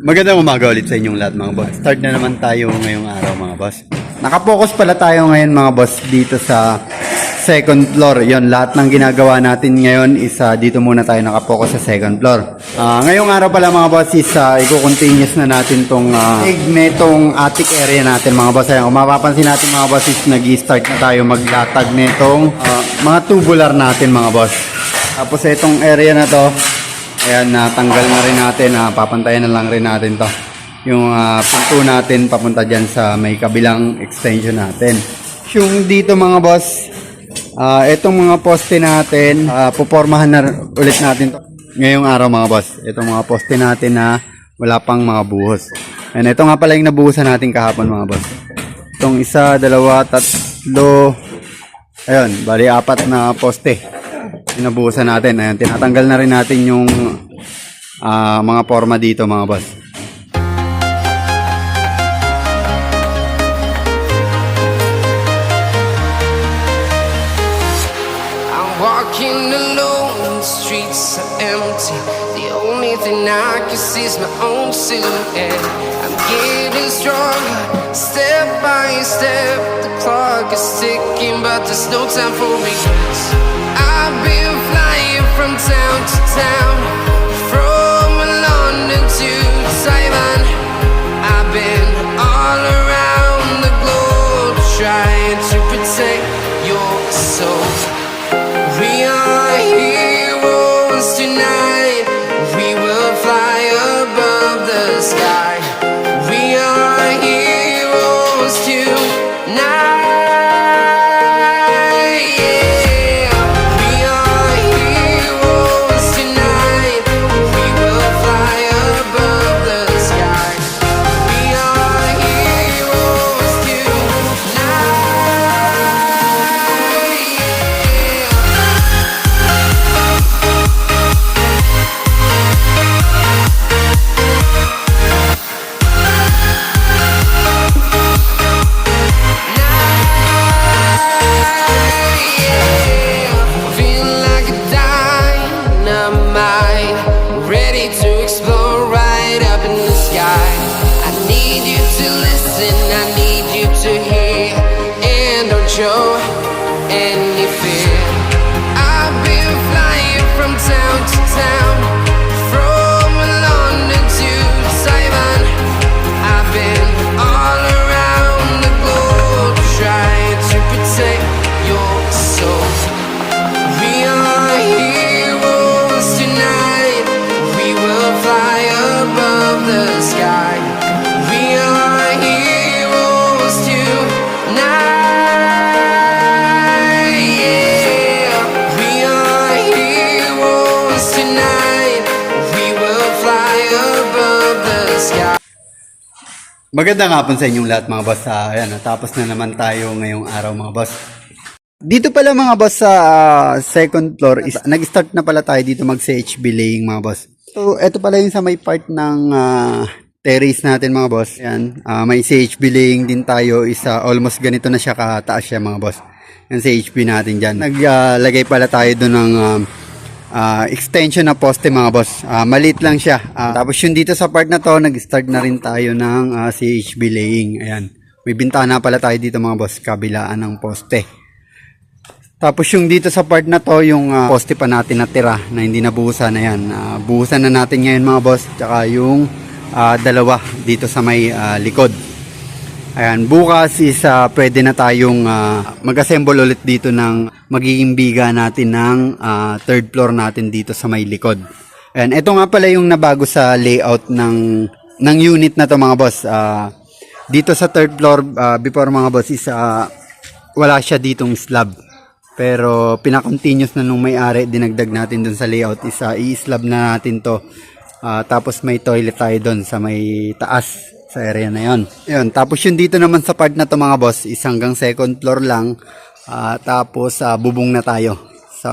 Magandang umaga ulit sa inyong lahat mga boss. Start na naman tayo ngayong araw mga boss. Nakapokus pala tayo ngayon mga boss dito sa second floor. Yon lahat ng ginagawa natin ngayon is ah, dito muna tayo nakapokus sa second floor. Ah, ngayong araw pala mga boss is uh, i-continuous na natin tong uh, netong attic area natin mga boss. Ayan, kung mapapansin natin mga boss is nag-start na tayo maglatag netong ah, mga tubular natin mga boss. Tapos itong area na to, Ayan, natanggal na rin natin. ah, papantayan na lang rin natin to. Yung ah, pinto natin papunta dyan sa may kabilang extension natin. Yung dito mga boss, ah, itong mga poste natin, ah, pupormahan na ulit natin to. Ngayong araw mga boss, itong mga poste natin na wala pang mga buhos. And ito nga pala yung nabuhusan natin kahapon mga boss. Itong isa, dalawa, tatlo, ayun, bali apat na poste pinabuhusan natin. Ayan, tinatanggal na rin natin yung ah, mga forma dito mga boss. I'm walking alone, the streets empty. The only thing I can see is my own silhouette. I'm getting stronger, step by step. The clock is ticking, but there's no time for regrets. I've been from town to town, from London to Magandang hapon sa inyong lahat mga boss. Ah, ayan, natapos na naman tayo ngayong araw mga boss. Dito pala mga boss sa ah, second floor, is, nag-start na pala tayo dito mag-CHB laying mga boss. So, ito pala yung sa may part ng ah, terrace natin mga boss. Ayan, ah, may CHB laying din tayo. Isa almost ganito na siya kataas siya mga boss. Yung CHB natin dyan. Naglagay pala tayo doon ng ah, ah, extension na poste mga boss. Ah, maliit lang siya. Ah, tapos yung dito sa part na to, nag-start na rin tayo ng ah, CHB laying. Ayan. May bintana pala tayo dito mga boss, kabilaan ng poste. Tapos yung dito sa part na to, yung ah, poste pa natin natira na hindi nabuhusan na yan. Ah, buhusan na natin ngayon mga boss. Tsaka yung ah, dalawa dito sa may ah, likod. Ayan, bukas is ah, pwede na tayong ah, mag-assemble ulit dito ng magiging biga natin ng ah, third floor natin dito sa may likod. Ayan, ito nga pala yung nabago sa layout ng ng unit na to mga boss. Ah, dito sa third floor ah, before mga boss is ah, wala siya ditong slab. Pero pinakontinuous na nung may-ari, dinagdag natin dun sa layout is ah, i-slab na natin to. Ah, tapos may toilet tayo dun sa may taas sa area na yon. Ayun, tapos yung dito naman sa part na to mga boss is hanggang second floor lang. Ah, tapos ah, bubong na tayo sa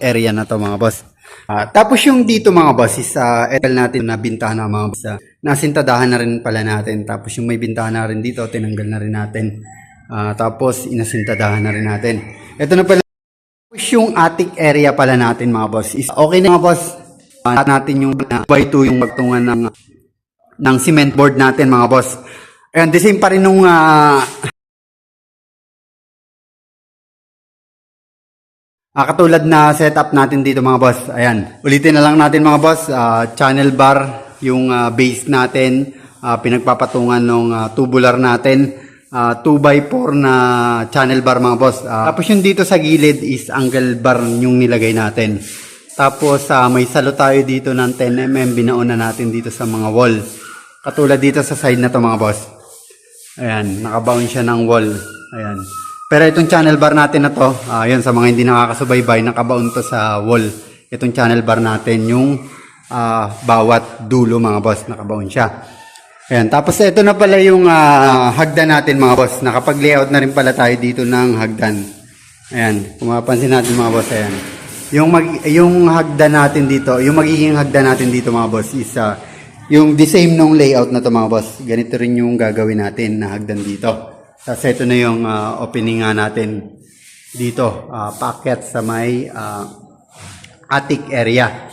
area na to mga boss. Ah, tapos yung dito mga boss is uh, natin na bintana mga boss. ah, nasintadahan na rin pala natin. Tapos yung may bintana rin dito, tinanggal na rin natin. Ah, tapos inasintadahan na rin natin. Ito na pala tapos yung attic area pala natin mga boss is okay na mga boss. Uh, natin yung uh, by 2 yung pagtungan ng ng cement board natin mga boss. Ayan, the same pa rin nung ah, Ah, katulad na setup natin dito mga boss. Ayan. Ulitin na lang natin mga boss. Ah, channel bar, yung ah, base natin, ah, pinagpapatungan ng ah, tubular natin. 2x4 na channel bar mga boss. Ah, tapos yung dito sa gilid is angle bar yung nilagay natin. Tapos ah, may salo tayo dito ng 10mm. Binaon na natin dito sa mga wall. Katulad dito sa side na to mga boss. Ayan, nakabound siya ng wall. Ayan. Pero itong channel bar natin na to, ah, yun, sa mga hindi nakakasubaybay, nakabound to sa wall. Itong channel bar natin, yung ah, bawat dulo mga boss, nakabound siya. Ayan, tapos ito na pala yung ah, hagdan natin mga boss. Nakapag-layout na rin pala tayo dito ng hagdan. Ayan, kung mapapansin natin mga boss, ayan. Yung, mag, yung hagdan natin dito, yung magiging hagdan natin dito mga boss is ah, yung the same nung layout na to mga boss. Ganito rin yung gagawin natin na hagdan dito. Tapos ito na yung ah, opening nga natin dito. ah packet sa may ah, attic area.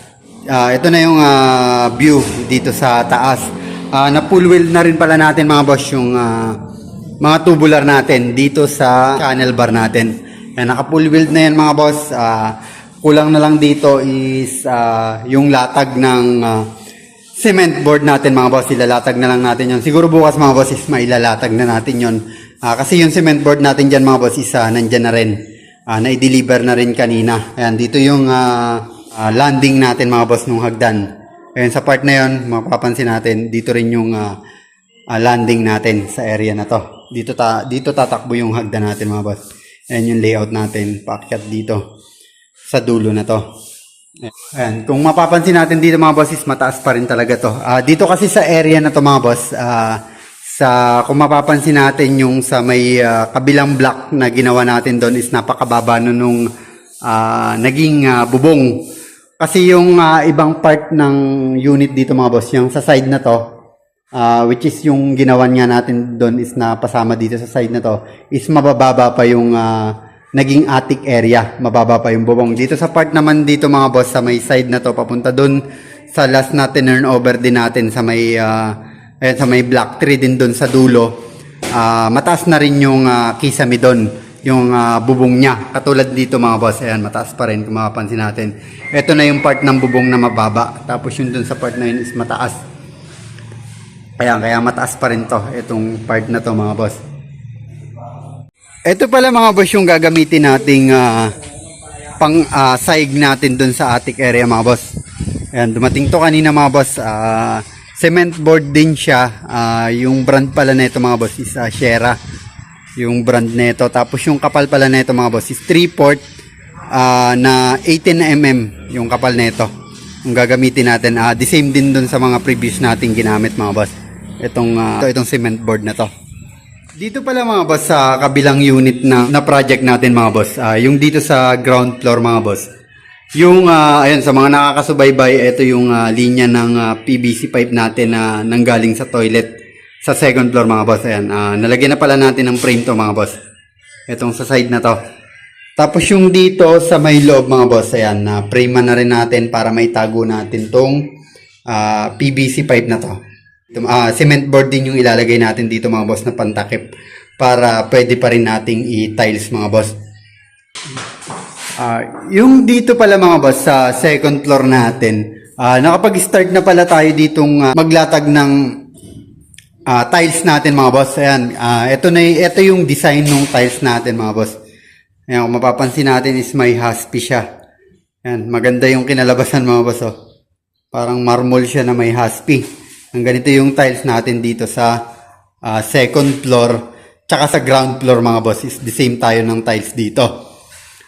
Ah, ito na yung ah, view dito sa taas. Ah, na full wheel na rin pala natin mga boss yung ah, mga tubular natin dito sa channel bar natin. Yan, naka full wheel na yan mga boss. Ah, kulang na lang dito is ah, yung latag ng ah, cement board natin mga boss. Ilalatag na lang natin yon. Siguro bukas mga boss is mailalatag na natin yon. Ah, kasi yung cement board natin dyan mga boss is ah, nandyan na rin. Ah, na-deliver na rin kanina. Ayan, dito yung ah, ah, landing natin mga boss nung hagdan. Ayan, sa part na yon, mapapansin natin, dito rin yung ah, ah, landing natin sa area na to. Dito, ta dito tatakbo yung hagdan natin mga boss. Ayan yung layout natin, paakyat dito sa dulo na to. Ayan, kung mapapansin natin dito mga boss mataas pa rin talaga to. Ah, dito kasi sa area na to mga boss, ah, sa kung mapapansin natin yung sa may ah, kabilang block na ginawa natin doon is napakababa nun nung ah, naging ah, bubong. Kasi yung ah, ibang part ng unit dito mga boss, yung sa side na to, ah, which is yung ginawan nga natin doon is napasama dito sa side na to, is mabababa pa yung ah, naging attic area, mababa pa yung bubong. Dito sa part naman dito mga boss, sa may side na to, papunta doon sa last na turn over din natin sa may ah, ayan, sa may block 3 din doon sa dulo. Ah, mataas na rin yung ah, kisame doon, yung ah, bubong niya. Katulad dito mga boss, ayan, mataas pa rin kung mapapansin natin. Ito na yung part ng bubong na mababa. Tapos yung doon sa part na yun is mataas. Kaya, kaya mataas pa rin to, itong part na to mga boss. Ito pala mga boss yung gagamitin nating ah, pang ah, saig natin dun sa attic area mga boss. Ayan, dumating to kanina mga boss. ah, cement board din siya. Ah, yung brand pala nito mga boss is ah, Shera. Yung brand nito. Tapos yung kapal pala nito mga boss is 3 port ah, na 18mm yung kapal nito. Yung gagamitin natin. Ah, the same din dun sa mga previous nating ginamit mga boss. Itong, ah, ito, itong cement board na to. Dito pala mga boss sa kabilang unit na, na project natin mga boss. Ah, yung dito sa ground floor mga boss. Yung ah, ayun sa mga nakakasubaybay, ito yung ah, linya ng ah, PVC pipe natin na nanggaling sa toilet sa second floor mga boss. Ayan, ah, nalagyan na pala natin ng frame to mga boss. Itong sa side na to. Tapos yung dito sa may loob mga boss, ayan, na frame na rin natin para may tago natin tong ah, PVC pipe na to. Ah, cement board din yung ilalagay natin dito mga boss na pantakip para pwede pa rin nating i-tiles mga boss. Ah, yung dito pala mga boss sa second floor natin, ah, nakapag-start na pala tayo ditong ah, maglatag ng ah, tiles natin mga boss. Ayan, ah, ito na ito yung design ng tiles natin mga boss. Ayan, kung mapapansin natin is may haspi siya. Ayan, maganda yung kinalabasan mga boss oh. Parang marble siya na may haspi. Ang ganito yung tiles natin dito sa ah, second floor tsaka sa ground floor mga boss is the same tayo ng tiles dito.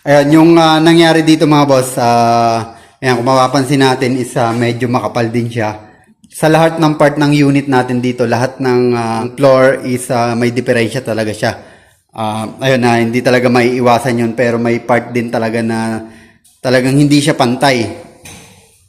Ayan, yung ah, nangyari dito mga boss, ah, ayan, kung mapapansin natin is ah, medyo makapal din siya. Sa lahat ng part ng unit natin dito, lahat ng ah, floor is ah, may diferensya talaga siya. Ah, ayun na, hindi talaga may iwasan yun, pero may part din talaga na talagang hindi siya pantay.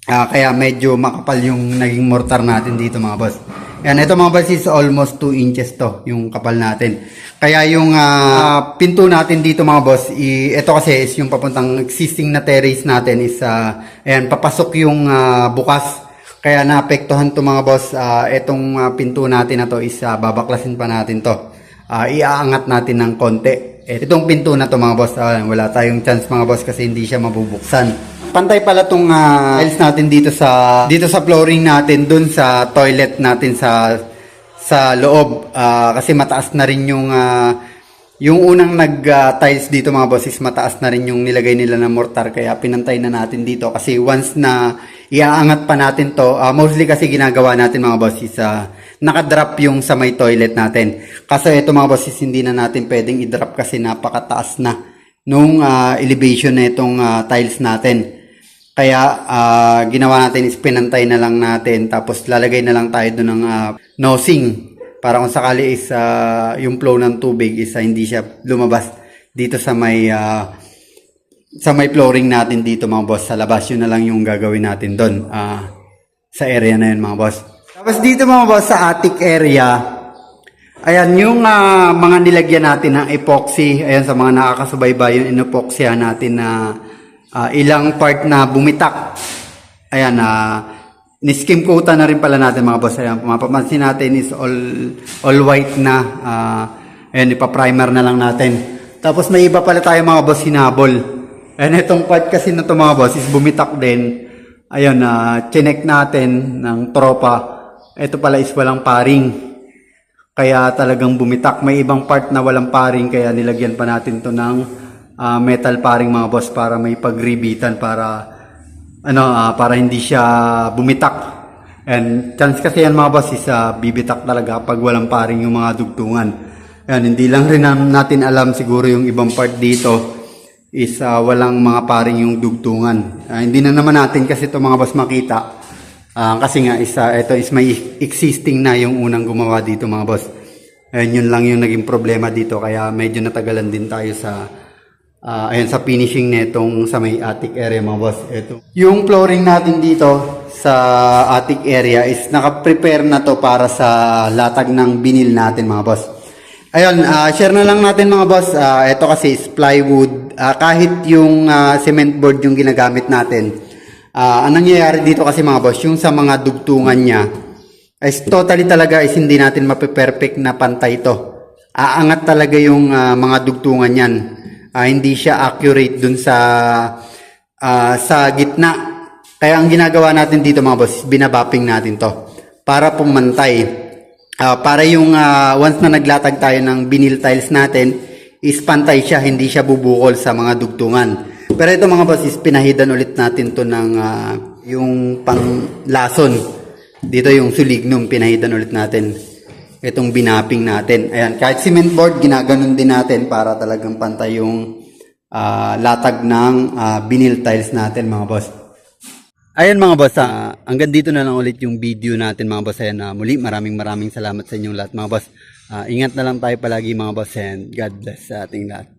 Ah, kaya medyo makapal yung naging mortar natin dito mga boss. Yan, ito mga boss is almost 2 inches to, yung kapal natin. Kaya yung ah, pinto natin dito mga boss, i, ito kasi is yung papuntang existing na terrace natin is, ah, ayan, papasok yung ah, bukas. Kaya naapektuhan to mga boss, ah, itong ah, pinto natin na to is ah, babaklasin pa natin to. Ah, iaangat natin ng konti. Itong pinto na to mga boss, ah, wala tayong chance mga boss kasi hindi siya mabubuksan. Pantay pala tong ah, tiles natin dito sa dito sa flooring natin dun sa toilet natin sa sa loob Ah, kasi mataas na rin yung ah, yung unang nag-tiles dito mga boss is mataas na rin yung nilagay nila na mortar kaya pinantay na natin dito kasi once na iaangat pa natin to, ah, mostly kasi ginagawa natin mga boss is ah, nakadrop yung sa may toilet natin. Kasi ito mga boss is hindi na natin pwedeng i-drop kasi napakataas na nung ah, elevation na itong ah, tiles natin. Kaya ah, ginawa natin is pinantay na lang natin tapos lalagay na lang tayo doon ng ah, nosing para kung sakali is ah, yung flow ng tubig is ah, hindi siya lumabas dito sa may ah, sa may flooring natin dito mga boss. Sa labas yun na lang yung gagawin natin doon ah, sa area na yun mga boss. Tapos dito mga boss sa attic area ayan yung ah, mga nilagyan natin ng epoxy. Ayan sa mga nakakasubaybay yung inopoxya natin na ah, ilang part na bumitak ayan na Niskim coata na rin pala natin mga boss. Ayan, mapapansin natin is all all white na. ah ayan, ipa-primer na lang natin. Tapos may iba pala tayo mga boss hinabol. Ayan, itong part kasi na to mga boss is bumitak din. Ayun, na chinek natin ng tropa. Ito pala is walang paring. Kaya talagang bumitak. May ibang part na walang paring kaya nilagyan pa natin to ng ah, metal paring mga boss para may pagribitan para ano ah, para hindi siya bumitak. And chance kasi yan mga boss is ah, bibitak talaga pag walang paring yung mga dugtungan. Ayan, hindi lang rin natin alam siguro yung ibang part dito is ah, walang mga paring yung dugtungan. Ah, hindi na naman natin kasi ito mga boss makita. Ah, kasi nga isa ito is may existing na yung unang gumawa dito mga boss. Ayun yun lang yung naging problema dito kaya medyo natagalan din tayo sa Ah, ayan sa finishing netong sa may attic area mga boss. Ito. Yung flooring natin dito sa attic area is naka-prepare na to para sa latag ng binil natin mga boss. Ayun, ah, share na lang natin mga boss. Ah, ito kasi is plywood. Ah, kahit yung ah, cement board yung ginagamit natin. Ah, ang nangyayari dito kasi mga boss, yung sa mga dugtungan niya, is totally talaga is hindi natin mape-perfect na pantay to. Aangat talaga yung ah, mga dugtungan yan. Ah, hindi siya accurate dun sa ah, sa gitna. Kaya ang ginagawa natin dito mga boss, binabapping natin to para pumantay. Ah, para yung ah, once na naglatag tayo ng vinyl tiles natin, is pantay siya, hindi siya bubukol sa mga dugtungan. Pero ito mga boss, is pinahidan ulit natin to ng ah, yung panglason. Dito yung sulignum, pinahidan ulit natin. Itong binapping natin. Ayan, kahit cement board, ginaganon din natin para talagang pantay yung ah, latag ng ah, vinyl tiles natin mga boss. Ayan mga boss, ah, hanggang dito na lang ulit yung video natin mga boss. Ayan, ah, muli maraming maraming salamat sa inyong lahat mga boss. Ah, ingat na lang tayo palagi mga boss and God bless sa ating lahat.